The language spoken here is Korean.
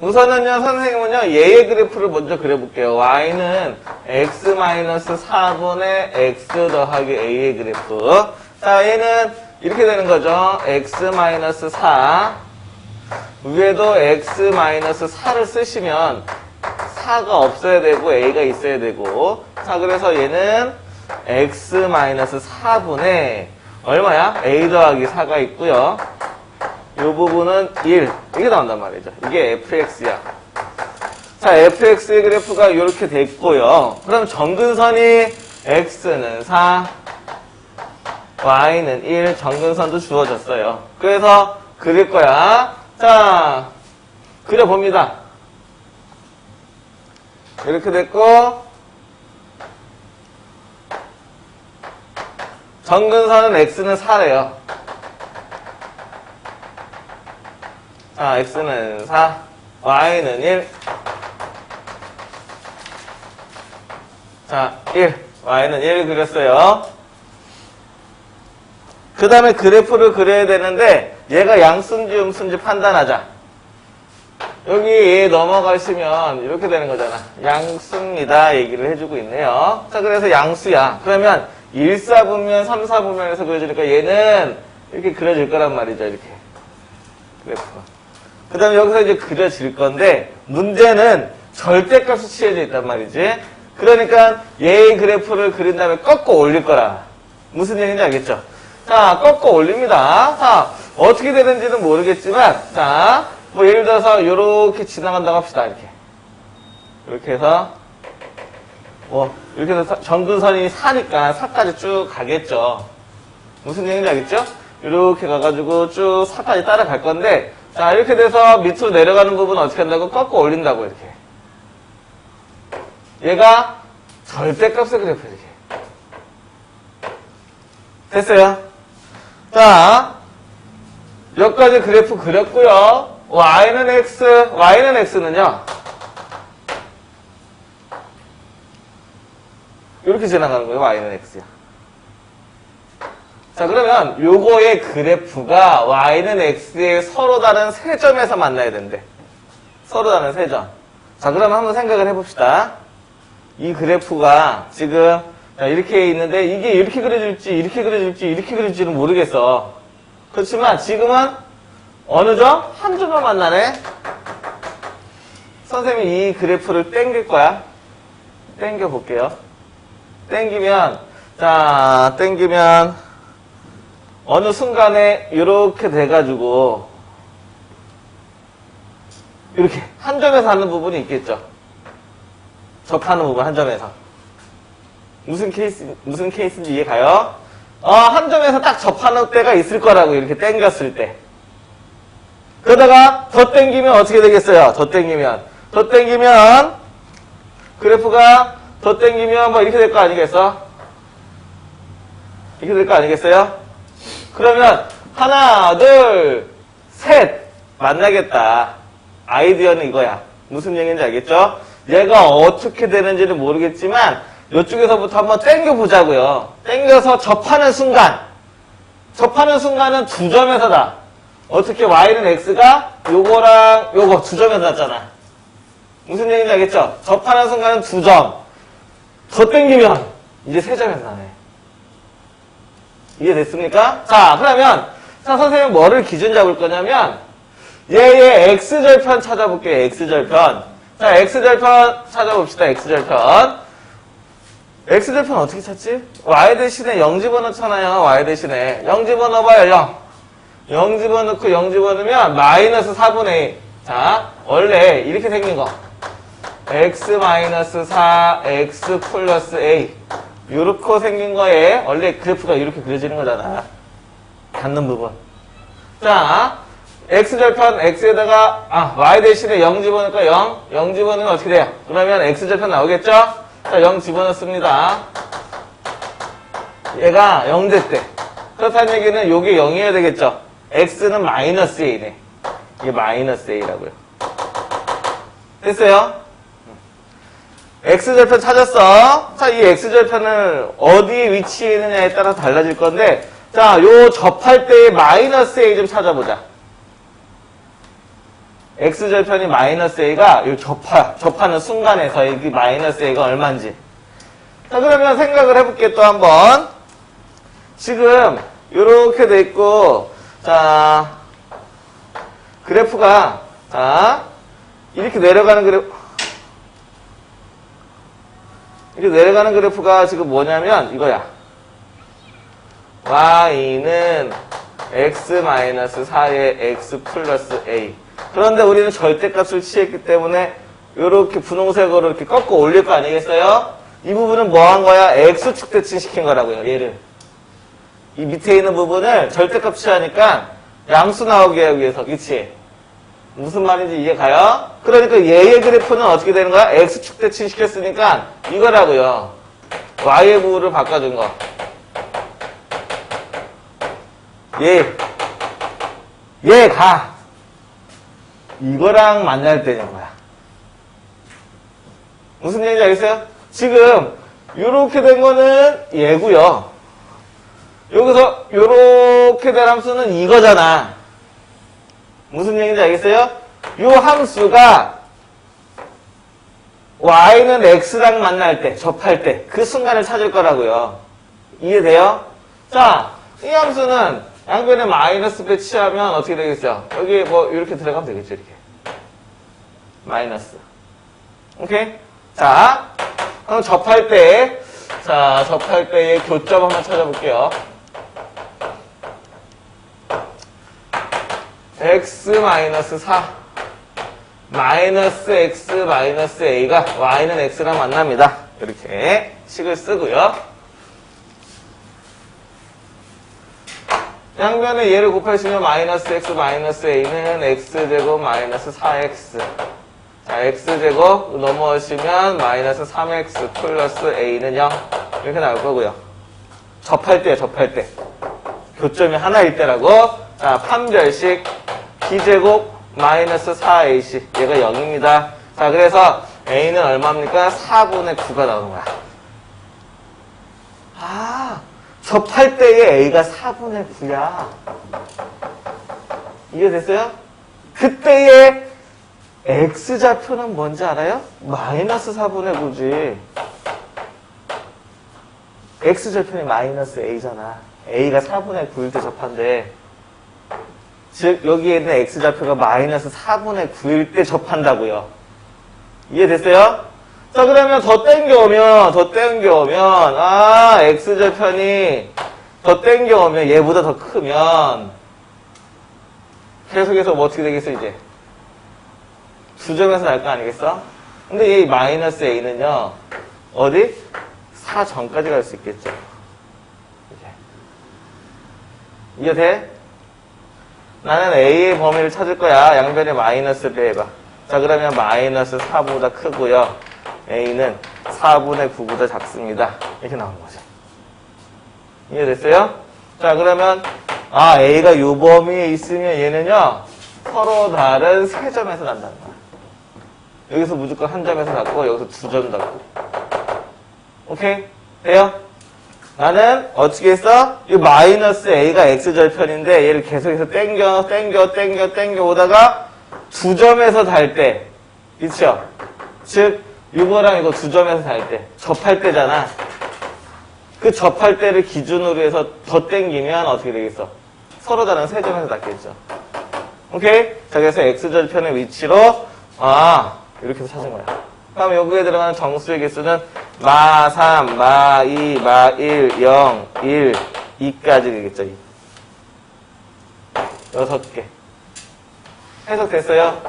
우선은요, 선생님은요, 얘의 그래프를 먼저 그려볼게요. y는 x-4분의 x 더하기 a의 그래프. 자, 얘는 이렇게 되는 거죠. x-4. 위에도 x-4를 쓰시면 4가 없어야 되고 a가 있어야 되고 자 그래서 얘는 x-4분의 얼마야? a 더하기 4가 있고요 이 부분은 1 이게 나온단 말이죠. 이게 fx야. 자 fx의 그래프가 이렇게 됐고요. 그럼 정근선이 x는 4 y는 1 정근선도 주어졌어요. 그래서 그릴 거야. 자 그려봅니다. 이렇게 됐고 정근선은 x는 4래요. 자, x는 4, y는 1. 자, 1, y는 1 그렸어요. 그 다음에 그래프를 그려야 되는데 얘가 양순지 음순지 판단하자. 여기 얘 넘어가시면 이렇게 되는 거잖아. 양수입니다. 얘기를 해주고 있네요. 자, 그래서 양수야. 그러면 1사분면, 3사분면에서 그려주니까 얘는 이렇게 그려질 거란 말이죠. 이렇게. 그래프가. 그 다음에 여기서 이제 그려질 건데, 문제는 절대값이 취해져 있단 말이지. 그러니까 얘의 그래프를 그린 다음에 꺾어 올릴 거라. 무슨 얘기인지 알겠죠? 자, 꺾어 올립니다. 자, 어떻게 되는지는 모르겠지만, 자, 뭐 예를 들어서 이렇게 지나간다고 합시다. 이렇게. 이렇게 해서 뭐 이렇게 해서 정근선이 4니까 4까지 쭉 가겠죠. 무슨 얘기인지 알겠죠? 이렇게 가가지고 쭉 4까지 따라갈 건데 자 이렇게 돼서 밑으로 내려가는 부분은 어떻게 한다고? 꺾어 올린다고 이렇게. 얘가 절대값의 그래프 이렇게. 됐어요? 자, 여기까지 그래프 그렸고요. y는 x, y는 x는요. 이렇게 지나가는 거예요. y는 x야. 자, 그러면 요거의 그래프가 y는 x의 서로 다른 세 점에서 만나야 된대. 서로 다른 세 점. 자, 그러면 한번 생각을 해봅시다. 이 그래프가 지금 자, 이렇게 있는데 이게 이렇게 그려질지 이렇게 그려질지 이렇게 그려질지는 모르겠어. 그렇지만 지금은 어느 점? 한 점만 만나네. 선생님이 이 그래프를 땡길 거야. 땡겨 볼게요. 땡기면 자 땡기면 어느 순간에 이렇게 돼가지고 이렇게 한 점에서 하는 부분이 있겠죠. 접하는 부분 한 점에서. 무슨 케이스, 무슨 케이스인지 이해 가요? 어, 한 점에서 딱 접하는 때가 있을 거라고, 이렇게 땡겼을 때. 그러다가 더 땡기면 어떻게 되겠어요? 더 땡기면. 더 땡기면, 그래프가 더 땡기면 뭐 이렇게 될 거 아니겠어? 이렇게 될 거 아니겠어요? 그러면, 하나, 둘, 셋, 만나겠다. 아이디어는 이거야. 무슨 얘기인지 알겠죠? 얘가 어떻게 되는지는 모르겠지만, 이쪽에서부터 한번 땡겨보자고요. 땡겨서 접하는 순간, 접하는 순간은 두 점에서다. 어떻게 y는 x가 요거랑 요거 두 점에서 났잖아. 무슨 얘기인지 알겠죠? 접하는 순간은 두 점. 더 땡기면 이제 세 점에서 나네. 이해됐습니까? 자, 그러면 자 선생님 뭐를 기준 잡을 거냐면 얘의 x절편 찾아볼게요. x절편. 자, x절편 찾아봅시다. x절편. x절편 어떻게 찾지? y 대신에 0 집어넣잖아요. y 대신에 0 집어넣어봐요. 0. 0 집어넣고 0 집어넣으면 마이너스 4분의 1. 자, 원래 이렇게 생긴 거. x 마이너스 4, x 플러스 a. 요렇게 생긴 거에 원래 그래프가 이렇게 그려지는 거잖아. 닿는 부분. 자, x절편 x에다가 아 y 대신에 0 집어넣으니까 0. 0 집어넣으면 어떻게 돼요? 그러면 x절편 나오겠죠? 자, 0 집어넣습니다. 얘가 0대 때. 그렇다는 얘기는 요게 0이어야 되겠죠? x는 마이너스 a네. 이게 마이너스 a라고요. 됐어요? X절편 찾았어. 자, 이 x절편을 어디에 위치해 있느냐에 따라 달라질 건데, 자, 요 접할 때의 마이너스 a 좀 찾아보자. x절편이 마이너스 a가 이 접하, 접하는 순간에서 이 마이너스 a가 얼마인지. 자, 그러면 생각을 해볼게 또 한 번. 지금 이렇게 돼 있고, 자, 그래프가, 자, 이렇게 내려가는 그래프, 이렇게 내려가는 그래프가 지금 뭐냐면 이거야. y는 x-4의 x 플러스 a. 그런데 우리는 절대값을 취했기 때문에 이렇게 분홍색으로 이렇게 꺾어 올릴 거 아니겠어요? 이 부분은 뭐 한 거야? x축 대칭 시킨 거라고요, 얘를. 이 밑에 있는 부분을 절대값 취하니까 양수 나오게 하기 위해서, 그치? 무슨 말인지 이해 가요? 그러니까 얘의 그래프는 어떻게 되는 거야? x축 대칭 시켰으니까 이거라고요. y의 부호를 바꿔준 거. 얘, 얘가 이거랑 만날 때인 거야. 무슨 얘기인지 알겠어요? 지금 이렇게 된 거는 얘고요. 여기서 이렇게 된 함수는 이거잖아. 무슨 얘기인지 알겠어요? 이 함수가 y는 x랑 만날 때, 접할 때, 그 순간을 찾을 거라고요. 이해돼요? 자, 이 함수는 양변에 마이너스 배치하면 어떻게 되겠어요? 여기 뭐 이렇게 들어가면 되겠죠, 이렇게. 마이너스. 오케이? 자, 그럼 접할 때, 자, 접할 때의 교점 한번 찾아볼게요. X 마이너스 4 마이너스 x 마이너스 a가 y는 x랑 만납니다. 이렇게 식을 쓰고요. 양변에 얘를 곱하시면 마이너스 x 마이너스 a는 x제곱 마이너스 4x 자 x제곱 넘어오시면 마이너스 3x 플러스 a는 0 이렇게 나올 거고요. 접할 때 접할 때 교점이 하나일 때라고 자 판별식 b제곱 마이너스 4ac 얘가 0입니다. 자 그래서 a는 얼마입니까? 4분의 9가 나오는 거야. 아 접할 때의 a가 4분의 9야. 이해됐어요? 그때의 x좌표는 뭔지 알아요? 마이너스 4분의 9지. x좌표는 마이너스 a잖아. a가 4분의 9일 때 접한대. 즉 여기에 있는 x좌표가 마이너스 4분의 9일 때 접한다고요. 이해됐어요? 자 그러면 더 땡겨오면 더 땡겨오면 아 x좌편이 더 땡겨오면 얘보다 더 크면 계속해서 뭐 어떻게 되겠어 이제 두 점에서 날 거 아니겠어? 근데 이 마이너스 a는요 어디? 4 전까지 갈 수 있겠죠 이제. 이해 돼? 나는 a의 범위를 찾을 거야. 양변에 마이너스를 해봐. 자 그러면 마이너스 4보다 크고요. A는 4분의 9보다 작습니다. 이렇게 나오는 거죠. 이해됐어요? 자 그러면 아 a가 요 범위에 있으면 얘는요 서로 다른 세 점에서 난다는 거야. 여기서 무조건 한 점에서 났고 여기서 두 점 났고. 오케이? 돼요? 나는 어떻게 했어? 이 마이너스 a가 x절편인데 얘를 계속해서 땡겨 땡겨 땡겨 땡겨 오다가 두 점에서 달때 그쵸? 즉 이거랑 이거 두 점에서 달 때 접할 때잖아 그 접할 때를 기준으로 해서 더 땡기면 어떻게 되겠어? 서로 다른 세 점에서 닿겠죠 오케이? 자 그래서 x절편의 위치로 아 이렇게 해서 찾은 거야 그럼 여기에 들어가는 정수의 개수는 마 3, 마 2, 마 1, 0, 1, 2까지 되겠죠. 2. 여섯 개. 해석됐어요?